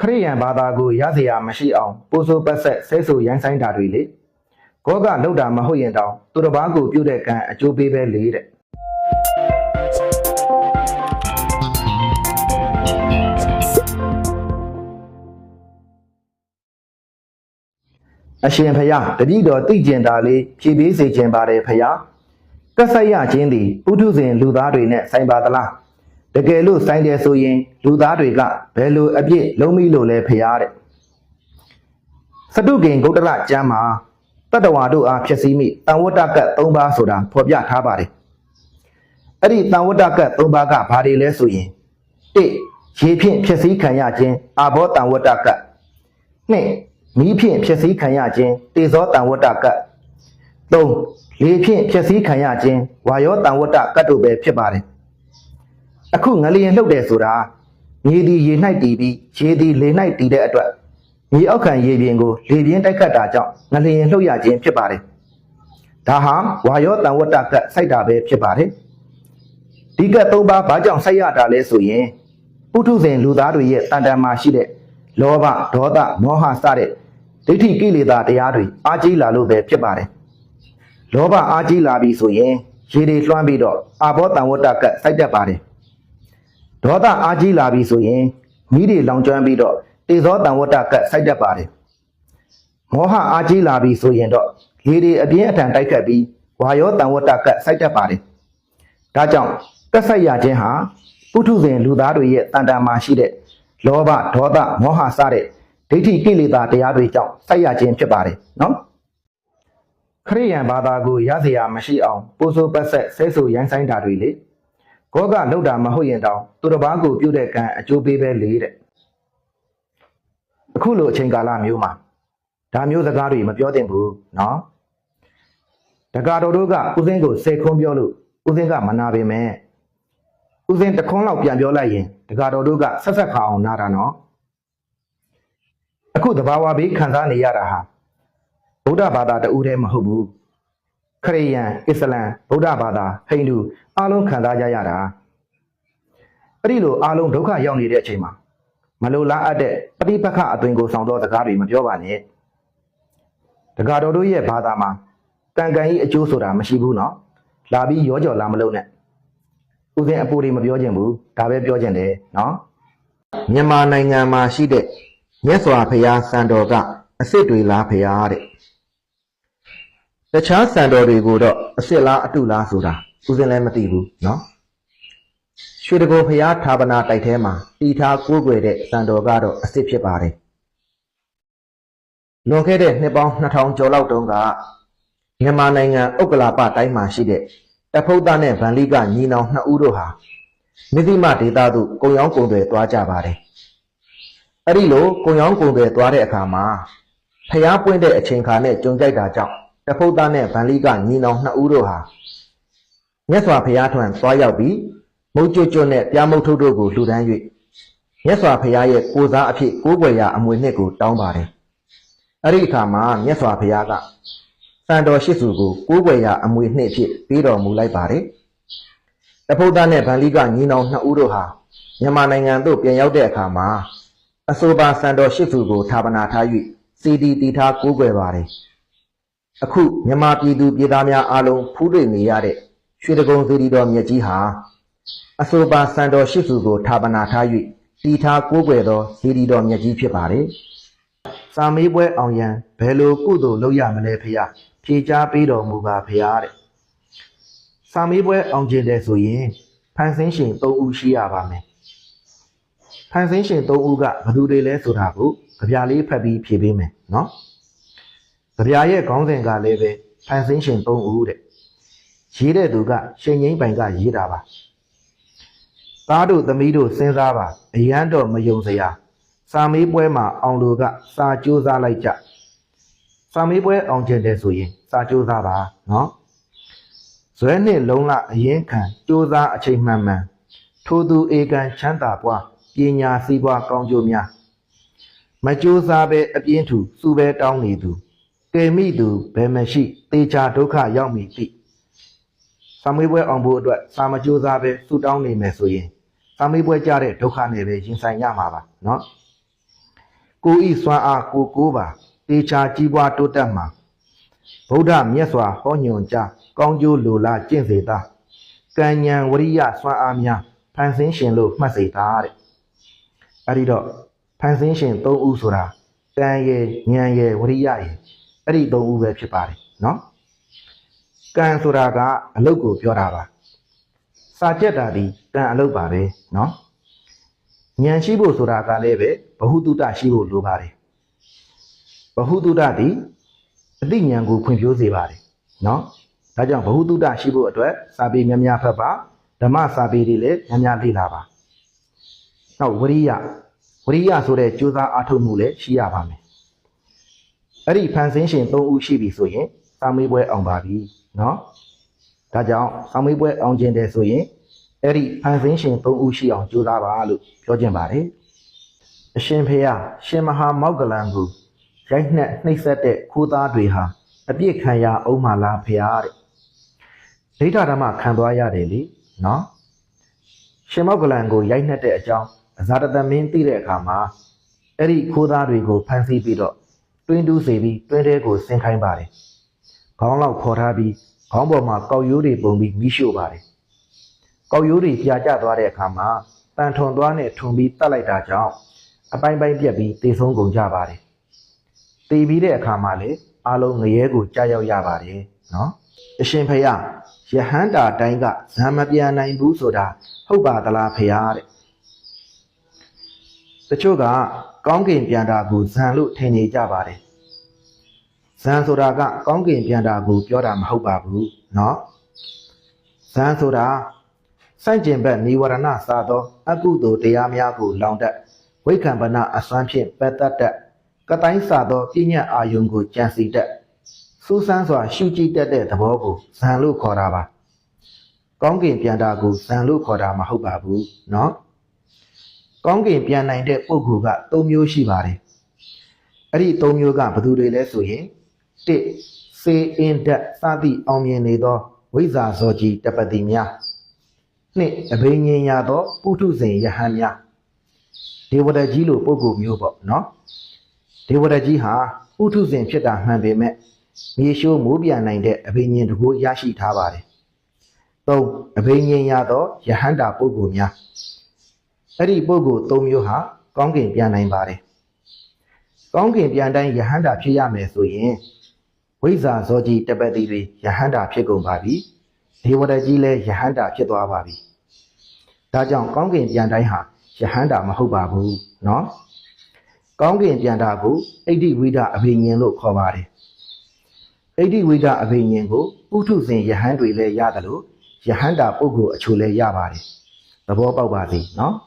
ခရိယန်ဘာသာကိုရစရာမရှိအောင်ပိုးစိုးပတ်ဆက်ဆဲဆူရိုင်းဆိုင်တာတွေလေကောကလောက်တာမဟုတ်ရင်တောင်သူတစ်ပါးကိုပြုတ်တဲ့ကံအကျိုးပေးပဲလေတဲ့အရှင်ဖယားတတိတော်သိကျင်တာလေးဖြည့်ပေးစေခြင်းပါတယ်ဖယားကက်ဆက်ရခြင်းသည်ပုထုဇဉ်လူသားတွေနဲ့ဆိုင်ပါသလား တကယ်လို့ဆိုင်တယ်ဆိုရင် လူသားတွေကဘယ်လိုအပြစ်လုံးမိလို့လဲဖယားတဲ့စတုကင်ဂုတ်တရကျမ်းမှာတတ္တဝါတို့အားဖြစ်စည်းမိတန်ဝတ္တကတ်၃ပါးဆိုတာဖော်ပြထားပါတယ်အဲ့ဒီတန်ဝတ္တကတ်၃ပါးကဘာတွေလဲဆိုရင်၁ရေဖြင့်ဖြစ်စည်းခံရခြင်းအာဘောတန်ဝတ္တကတ်၂မီးဖြင့်ဖြစ်စည်းခံရခြင်းတေဇောတန်ဝတ္တကတ်၃လေဖြင့်ဖြစ်စည်းခံရခြင်းဝါယောတန်ဝတ္တကတ်တို့ပဲဖြစ်ပါတယ် အခုငလျင်လှုပ်တယ်ဆိုတာမြေဒီရေ၌တည်ပြီးရေဒီလေ၌တည်တဲ့အတွက်မြေအောက်ခံရေပြင်ကိုလေပြင်းတိုက်ခတ်တာကြောင့်ငလျင်လှုပ်ရခြင်းဖြစ်ပါတယ်ဒါဟာဝါယောတန်ဝတ္တကတ်စိုက်တာပဲဖြစ်ပါတယ်ဒီကတ်၃ပါးဘာကြောင့်စိုက်ရတာလဲဆိုရင်ပုထုဇဉ်လူသားတွေရဲ့တန်တန်မှာရှိတဲ့လောဘဒေါသမောဟစတဲ့ဒိဋ္ဌိကိလေသာတရားတွေအားကြီးလာလို့ပဲဖြစ်ပါတယ်။လောဘအားကြီးလာပြီဆိုရင်ရေတွေလွှမ်းပြီးတော့အာဘောတံဝတ္တကတ်စိုက်တတ်ပါတယ်။ ဒေါသအားကြီးလာပြီဆိုရင်မိတွေလောင်ကျွမ်းပြီးတော့တေဇောတံဝတ္တကတ်စိုက်တတ်ပါတယ်။မောဟအားကြီးလာပြီဆိုရင်တော့လေတွေအပြင်းအထန်တိုက်ခတ်ပြီးဝါယောတံဝတ္တကတ်စိုက်တတ်ပါတယ်။ဒါကြောင့်ကတ်စိုက်ရခြင်းဟာပုထုဇဉ်လူသားတွေရဲ့တန်တန်မှာရှိတဲ့လောဘဒေါသမောဟစတဲ့ဒိဋ္ဌိကိလေသာတရားတွေကြောင့်စိုက်ရခြင်းဖြစ်ပါတယ်နော်ခရိယန်ဘာသာကိုရစရာမရှိအောင်ပိုးစိုးပတ်ဆက်ဆဲဆူရိုင်းဆိုင်တာတွေလေ ကောကလောက်တာမဟုတ်ရင်တောင်သူတစ်ပါးကိုပြုတ်တဲ့ကံအကျိုးပေးပဲလေတဲ့အခုလိုအချိန်ကာလမျိုးမှာဒါမျိုးစကားတွေမပြောသင့်ဘူးနော်တက္ကတော်တို့ကဥစဉ်ကိုစေခွန်းပြောလို့ဥစဉ်ကမနာပေမဲ့ဥစဉ်တခွန်းလောက်ပြန်ပြောလိုက်ရင်တက္ကတော်တို့ကဆက်ဆက်ခါအောင်နာတာနော်အခုသဘာဝဘေးခံစားနေရတာဟာဗုဒ္ဓဘာသာတူတည်းမဟုတ်ဘူး ခရိယန်အစ္စလမ်ဗုဒ္ဓဘာသာဟိန္ဒူအားလုံးခံစားကြရတာအဲ့ဒီလိုအားလုံးဒုက္ခရောက်နေတဲ့အချိန်မှာမလိုလားအပ်တဲ့ပဋိပက္ခအသွင်ကိုဆောင်သောစကားတွေမပြောပါနဲ့တက္ကတော်တို့ရဲ့ဘာသာမှာကံကံဤအကျိုးဆိုတာမရှိဘူးနော်လာပြီးရောကြော်လာမလို့နဲ့ဥစဉ်အပူတွေမပြောချင်ဘူးဒါပဲပြောချင်တယ်နော်မြန်မာနိုင်ငံမှာရှိတဲ့မြတ်စွာဘုရားစံတော်ကအစ်စ်တွေလားဘုရားတဲ့ တခြားစံတော်တွေကိုတော့အစ်စ်လားအတုလားဆိုတာဥစဉ်လည်းမသိဘူးနော်ရွှေတကောဘုရားဌာပနာတိုက်ထဲမှာတီထားကိုးကွယ်တဲ့စံတော်ကတော့အစ်စ်ဖြစ်ပါတယ်လွန်ခဲ့တဲ့နှစ်ပေါင်း2000ကျော်လောက်တုန်းကမြန်မာနိုင်ငံဥက္ကလာပတိုင်းမှာရှိတဲ့တဖုတ်သားနဲ့ဗန်လိကညီနောင်နှစ်ဦးတို့ဟာမြသိမဒေတာတို့ကုံရောင်းကုံတွေသွားကြပါတယ်။အဲ့ဒီလိုကုံရောင်းကုံတွေသွားတဲ့အခါမှာဖျားပွင့်တဲ့အချိန်ခါနဲ့ကြုံကြိုက်တာကြောင့် တဖုတ်သားနဲ့ဗန်လိကညီနောင်နှစ်ဦးတို့ဟာမြတ်စွာဘုရားထွန်းသွားရောက်ပြီးမုတ်ကျွတ်ကျွတ်နဲ့ပြားမုတ်ထုတ်တို့ကိုလှူဒန်း၍မြတ်စွာဘုရားရဲ့ကိုစားအဖြစ်ကိုးကွယ်ရာအမွေနှစ်ကိုတောင်းပါတယ်။အဲ့ဒီအခါမှာမြတ်စွာဘုရားကစံတော်ရှိစုကိုကိုးကွယ်ရာအမွေနှစ်ဖြစ်ပေးတော်မူလိုက်ပါတယ်။တဖုတ်သားနဲ့ဗန်လိကညီနောင်နှစ်ဦးတို့ဟာမြန်မာနိုင်ငံသို့ပြန်ရောက်တဲ့အခါမှာအဆိုပါစံတော်ရှိစုကိုဌာပနာထား၍စီဒီတီထားကိုးကွယ်ပါတယ်။ အခုမြန်မာပြည်သူပြည်သားများအားလုံးဖူးတွေ့နေရတဲ့ရွှေတကုံစီဒီတော်မြတ်ကြီးဟာအဆိုပါစံတော်ရှိစုကိုဌာပနာထား၍တီထားကိုးကွယ်သောစီဒီတော်မြတ်ကြီးဖြစ်ပါတယ်။စာမေးပွဲအောင်ရန်ဘယ်လိုကုသိုလ်လုပ်ရမလဲဖေ။ဖြေချပေးတော်မူပါဖေတဲ့။စာမေးပွဲအောင်ကျင်တယ်ဆိုရင်ဖန်ဆင်းရှင်၃ဦးရှိရပါမယ်။ဖန်ဆင်းရှင်၃ဦးကဘယ်သူတွေလဲဆိုတာကိုကြပြလေးဖတ်ပြီးဖြေပေးမယ်နော်။ ကြပြရဲ့ခေါင်းစဉ်ကလည်းပဲဖန်ဆင်းရှင်၃ဦးတဲ့။ရေးတဲ့သူကရှင်ငိမ့်ပိုင်ကရေးတာပါ။သားတို့သမီးတို့စဉ်းစားပါအရန်တော့မယုံစရာစာမေးပွဲမှာအောင်လို့ကစာကြိုးစားလိုက်ကြစာမေးပွဲအောင်ကျင်တယ်ဆိုရင်စာကြိုးစားပါနော်ဇွဲနှစ်လုံးလအရင်ခံကြိုးစားအချိန်မှန်မှန်ထိုသူဧကန်ချမ်းသာပွားပညာစည်းပွားကောင်းကျိုးများမကြိုးစားပဲအပြင်းထူစူပဲတောင်းနေသူ ကယ်မိသူဘယ်မရှိတေချာဒုက္ခရောက်မည်ဖြစ်စာမေးပွဲအောင်ဖို့အတွက်စာမကြိုးစားပဲဆူတောင်းနေမယ်ဆိုရင်စာမေးပွဲကြတဲ့ဒုက္ခနဲ့ပဲရင်ဆိုင်ရမှာပါနော်ကိုဤစွမ်းအားကိုကိုပါတေချာကြီးပွားတိုးတက်မှာဗုဒ္ဓမြတ်စွာဟောညွန်ကြားကောင်းကျိုးလိုလားကျင့်စေတာကံဉဏ်ဝရိယစွမ်းအားများဖန်ဆင်းရှင်လို့မှတ်စေတာတဲ့အဲဒီတော့ဖန်ဆင်းရှင်၃ဦးဆိုတာကံရယ်ဉာဏ်ရယ်ဝရိယရယ် အဲ့ဒီ၃ဦးပဲဖြစ်ပါတယ်နော်ကံဆိုတာကအလုတ်ကိုပြောတာပါစာကြက်တာဒီကံအလုတ်ပါပဲနော်ဉာဏ်ရှိဖို့ဆိုတာကလည်းပဲဘဟုတုတရှိဖို့လိုပါတယ်ဘဟုတုတဒီအသိဉာဏ်ကိုဖွံ့ဖြိုးစေပါတယ်နော်ဒါကြောင့်ဘဟုတုတရှိဖို့အတွက်စာပေများများဖတ်ပါဓမ္မစာပေတွေလည်းများများလေ့လာပါနောက်ဝရိယဝရိယဆိုတဲ့ကြိုးစားအားထုတ်မှုလည်းရှိရပါမယ် အဲ့ဒီဖန်ဆင်းရှင်၃ဦးရှိပြီဆိုရင်စာမေးပွဲအောင်ပါပြီနော်ဒါကြောင့်စာမေးပွဲအောင်ခြင်းတယ်ဆိုရင်အဲ့ဒီဖန်ဆင်းရှင်၃ဦးရှိအောင်ကြိုးစားပါလို့ပြောခြင်းပါတယ်အရှင်ဖေယရှင်မဟာမောက္ကလံကိုရိုက်နှက်နှိပ်စက်တဲ့ခိုးသားတွေဟာအပြစ်ခံရအောင်မလားဖေယတဲ့ဒိဋ္ဌဓမ္မခံသွားရတယ်လေနော်ရှင်မောက္ကလံကိုရိုက်နှက်တဲ့အကြောင်းအဇာတသမင်းသိတဲ့အခါမှာအဲ့ဒီခိုးသားတွေကိုဖမ်းဆီးပြီးတော့ တွင်းတူးစေပြီးတွင်းထဲကိုဆင်းခိုင်းပါတယ်ခေါင်းလောက်ခေါ်ထားပြီးခေါင်းပေါ်မှာကောက်ရိုးတွေပုံပြီးမိရှို့ပါတယ်ကောက်ရိုးတွေပြာကျသွားတဲ့အခါမှာတန်ထွန်သွားနဲ့ထွန်ပြီးတတ်လိုက်တာကြောင့်အပိုင်းပိုင်းပြက်ပြီးတေဆုံးကုန်ကြပါတယ်။တေပြီးတဲ့အခါမှာလေအလုံးငရဲကိုကြာရောက်ရပါတယ်နော်။အရှင်ဖယားယဟန္တာတိုင်းကဇံမပြန်နိုင်ဘူးဆိုတာဟုတ်ပါသလားဖယားတဲ့။ တချို့ကကောင်းကင်ပြန်တာကိုဇံလို့ထင်နေကြပါတယ်။ဇံဆိုတာကကောင်းကင်ပြန်တာကိုပြောတာမဟုတ်ပါဘူးနော်။ဇံဆိုတာ စန့်ကျင်ဘက်និဝရဏစာသောအကုသိုလ်တရားများကိုလောင်တတ်ဝိက္ခံပနအစွမ်းဖြင့်ပက်တတ်တတ်ကတိုင်းစာသောပြညတ်အာယုံကိုကြံစီတတ်စူးစမ်းစွာရှုကြည့်တတ်တဲ့သဘောကိုဇံလို့ခေါ်တာပါကောင်းကင်ပြန်တာကိုဇံလို့ခေါ်တာမဟုတ်ပါဘူးเนาะ ကောင်းကင်ပြန်နိုင်တဲ့ပုဂ္ဂိုလ်က၃မျိုးရှိပါတယ်အဲ့ဒီ၃မျိုးကဘယ်သူတွေလဲဆိုရင်၁စေအင်ဒတ်စသည့်အောင်မြင်နေသောဝိဇ္ဇာဇောကြီးတပတိများနှစ်အဘိညာဉ်ရသောပုထုဇဉ်ယဟန်များဒေဝရကြီးလိုပုဂ္ဂိုလ်မျိုးပေါ့နော်ဒေဝရကြီးဟာပုထုဇဉ်ဖြစ်တာမှန်ပေမဲ့မြေရှိုးမိုးပြန်နိုင်တဲ့အဘိညာဉ်တကူရရှိထားပါတယ်။သုံးအဘိညာဉ်ရသောယဟန္တာပုဂ္ဂိုလ်များ အဲ့ဒီပုဂ္ဂိုလ်၃မျိုးဟာကောင်းကင်ပြန်နိုင်ပါတယ်။ကောင်းကင်ပြန်တိုင်းယဟန္တာဖြစ်ရမယ်ဆိုရင်ဝိဇ္ဇာဇောကြီးတပတိတွေယဟန္တာဖြစ်ကုန်ပါပြီ။ဒေဝရကြီးလည်းယဟန္တာဖြစ်သွားပါပြီ။ဒါကြောင့်ကောင်းကင်ပြန်တိုင်းဟာယဟန္တာမဟုတ်ပါဘူးเนาะ။ကောင်းကင်ပြန်တာကိုအိဋ္ဌိဝိဒအဘိညာဉ်လို့ခေါ်ပါတယ်။အိဋ္ဌိဝိဒအဘိညာဉ်ကိုပုထုဇဉ်ယဟန်တွေလည်းရတယ်လို့ယဟန္တာပုဂ္ဂိုလ်အချို့လည်းရပါတယ်။သဘောပေါက်ပါစေเนาะ။